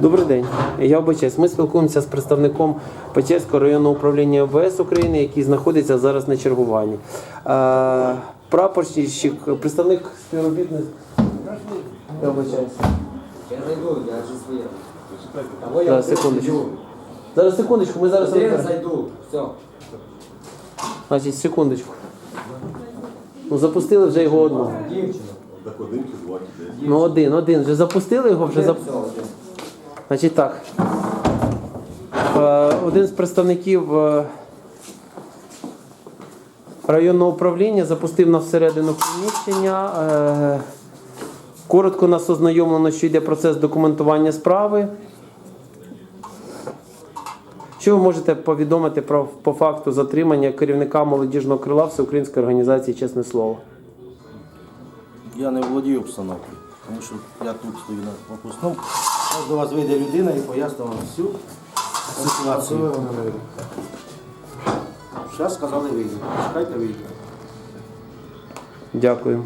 Добрий день. Я вибачаюсь. Ми спілкуємося з представником Печерського районного управління МВС України, який знаходиться зараз на чергуванні. Е, Прапорщик, представник співробітник. Я вибачаюсь. Я зайду, я же своє. Я Зараз, секундочку. Зараз секундочку, ми зараз розберемо. зайду, все. Значить, секундочку. Ну, запустили вже його одного. Дівчина. Так один чи два. Ну, один, один. Вже запустили його, вже зап... Значить так. Е, Один з представників е, районного управління запустив нас всередину приміщення. Е, Коротко нас ознайомлено, що йде процес документування справи. Що ви можете повідомити про по факту затримання керівника молодіжного крила Всеукраїнської організації Чесне слово? Я не володію обстановкою, тому що я тут стою на пропускному. Зараз до вас вийде людина і пояснить вам всю ситуацію. Зараз сказали вийде. Чекайте вийде, Дякую.